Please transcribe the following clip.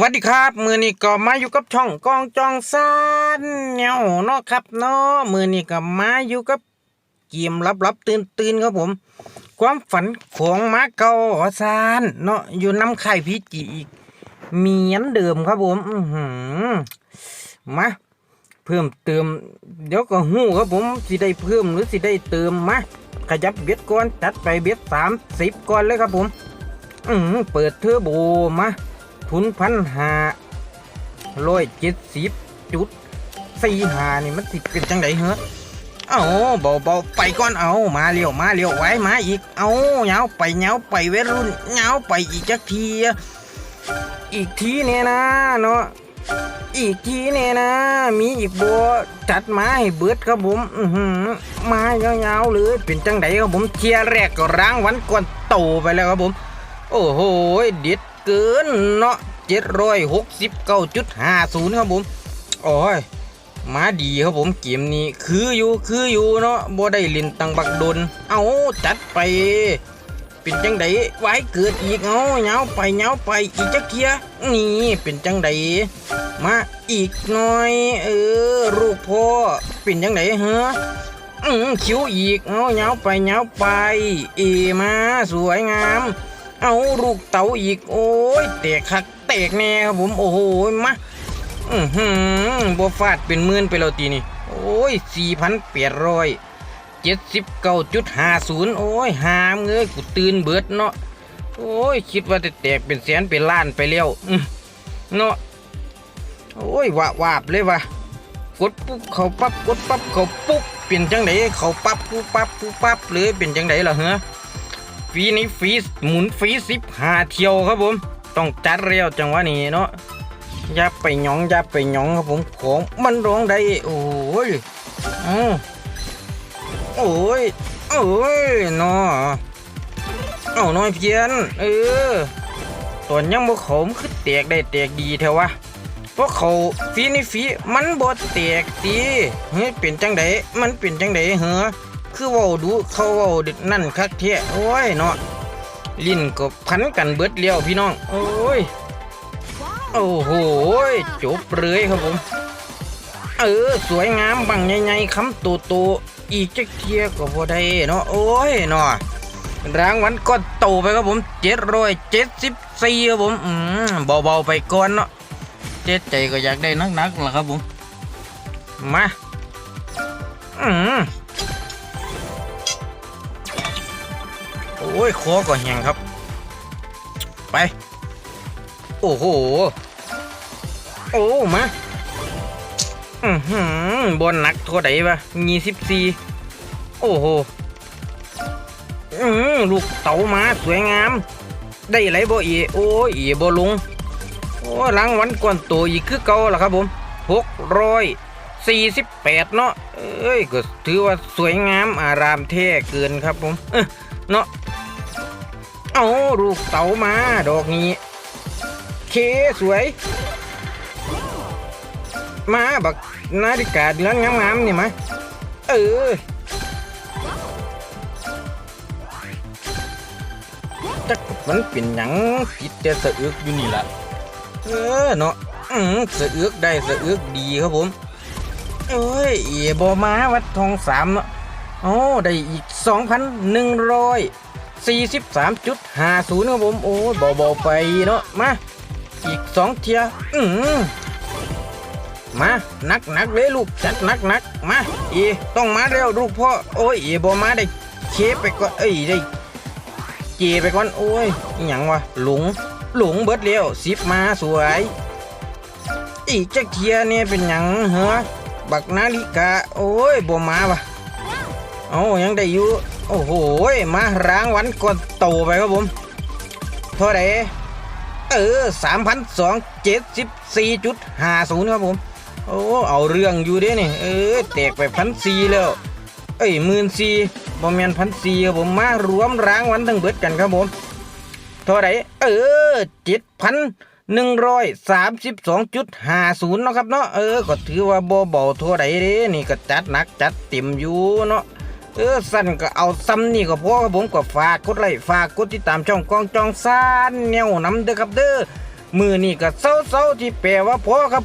วัสดีครับ มือนี้ก็มาอยู่กับช่องกองจองซานเนาเนาะครับเนาะมือนี้ก็มาอยู่กับเกมลับๆตื่นตื่นๆครับผม ความฝันของมาเกาซานเนาะอยู่น้ำไข่พีจีอีกเหมียนเดิมครับผมอืมาเพิ่มเติม เดี๋ยวก็หู้ครับผมสิได้เพิ่มหรือสิได้เติมมาขยับเบ็ดก่อนจัดไปเบ็ดสามสิบก่อนเลยครับผม อืเปิดเทอร์โบมาุนพันหาร้อยเจ็ดสิบจุดสี่หานี่มันสิเป็นจังไดเหรอเอาเบาเบาๆไปก่อนเอามาเร็วมาเร็วไว้มาอีกเอาเหงาไปเหงาไปเวรุ่นเหงาไปอีกจักที อีกทีเนี่ยนะเนาะอีกทีเนี่ยนะ มีอีกบัวจัดมาให้เบิดครับผมอือหือมายาๆเลยเป็นจังไดครับผมเทียร์แรกก็ร้างวันก่อนโตไปแล้วครับผม โอ้โหเด็ด เกินเนาะเจ็ดร้อยหกสิบเก้าจุดห้าศูนย์ครับผมโอ้ยมาดีครับผมเกมนี้คืออยู่คืออยู่เนาะบ่ได้เล่นตังบักดนเอาจัดไป เป็นจังไดไว้เกิดอีกเอาเหงาไปเหงาไปอีกจักเทียนี่เป็นจังไดมาอีกหน่อย เออลูกพ่อเป็นจังไดเหรออืมคิ้วอีกเอาเหงาไปเหงาไป เอมาสวยงาม เอาลูกเต๋าอีก โอ้ยแตกคักแตกแน่ครับผมโอ้โหมาอือหือบัวฟาดเป็นหมื่นไปแล้วตีนี่ โอ้ยสี่พันแปดร้อยเจ็ดสิบเก้าจุดห้าศูนย์โอ้ยหามเงยกูตื่นเบิดเนาะโอ้ยคิดว่าจะแตกเป็นแสนเป็นล้านไปแล้วเนาะโอ้ยวาบวาบเลยวะกดปุ๊บเขาปั๊บกดปั๊บเขาปุ๊บเป็นจังไดเขาปั๊บปุ๊บปั๊บปุ๊บปั๊บเลยเป็นจังไดล่ะเหรอ ฟีนี้ฟรีหมุนฟรีสิบหาเที่ยวครับผม ต้องจัดเรียวจังหวะนี้เนาะอย่าไปหยองอย่าไปหยองครับผมของมันร้องได้โอ้ยอ้าวโอ้ยโอ้ยเนาะเอาน้อยเพียนเออตอนยังบ่เขมคือแตกได้แตกดีเทวะเพราะเขาฟรีนี่ฟรีมันบ่แตกตีเฮ้ยเป็นจังไดมันเป็นจังไดเหรอ คือว่าดูเขาว่าเด็ดนั่นคักเทะโอ้ยเนาะลิ้นก็พันกันเบิดเลี้ยวพี่น้อง โอ้ย โอ้โหจบเลยครับผม เออ สวยงามบังใหญ่ๆคำโตโตๆอีกจักเทียก็พอได้เนาะ โอ้ยเนาะรางวัลก็โตไปครับผมเจ็ดร้อยเจ็ดสิบสี่ครับผม อืมเบาๆไปก่อนเนาะ เจ็ดใจก็อยากได้นักๆล่ะครับผม มา อืม ยคอก็แหงครับ ไป โอ้โห โอ้มาอือหือบอลหนักเท่าไหร่ปะยี่สิบสี่โอ้โห อือลูกเต๋ามาสวยงาม ได้ไรบ่อีโอ้ยอีบ่ลง โอ้รางวัลก่อนโตอีกคือเก่าล่ะครับผมหกร้อยสี่สิบแปดเนาะเอ้ยก็ถือว่าสวยงามอารามแท้เกินครับผม เนาะ เอาลูกเต๋ามา ดอกนี้ เคสวย มาบักนาฬิกาเดือนงามๆนี่มาเออจักมันเป็นหยังผิดแต่สะอึกอยู่นี่ล่ะ เออเนาะอืมสะอึกได้สะอึกดีครับผม เอ้ยเอบอมาวัดทองสามเนาะโอ้ได้อีกสองพันหนึ่งร้อย 43.50ครับผมโอ้ยเบาๆไปเนาะมาอีกสองเทียอืมมาหนักนักๆเลยลูกจัดนักหนักๆมาเอต้องมาเร็วลูกพ่อโอ้ยเอบอมาได้เคไปก่อนเอ้ยได้เจไปก่อนโอ้ยอหยังวะหลงหลงเบิดเร็วสิบมาสวย อีกจักเทียเนี่ยเป็นหยังเหรอบักนาฬิกาโอ้ยบ่มาวะเอายังได้อยู่ โอ้โหมารางวัลก่อนโตไปครับผมเท่าไหร่เออสามพันสองเจ็ดสิบสี่จุดห้าศูนย์ครับผม โอ้เอาเรื่องอยู่เด้นี่เออแตกไปพันสี่แล้ว เอ้ยหมื่นสี่บ่แมนพันสี่ครับผมมารวมรางวัลทั้งเบิดกันครับผมเท่าไหร่เออเจ็ดพันหนึ่งร้อยสามสิบสองจุดห้าศูนย์เนาะครับเนาะเออก็ถือว่าบ่เบาเท่าไหร่เด้นี่ก็จัดหนักจัดเต็มอยู่เนาะ เออสันก็เอาซ้ำนี่ก็พอครับผมก็ฝากกดไลค์ฝากกดติดตามช่องกองจองซานแนวน้ำเด้อครับเด้อมือนี่ก็เศร้าๆที่แปลว่าพอครับ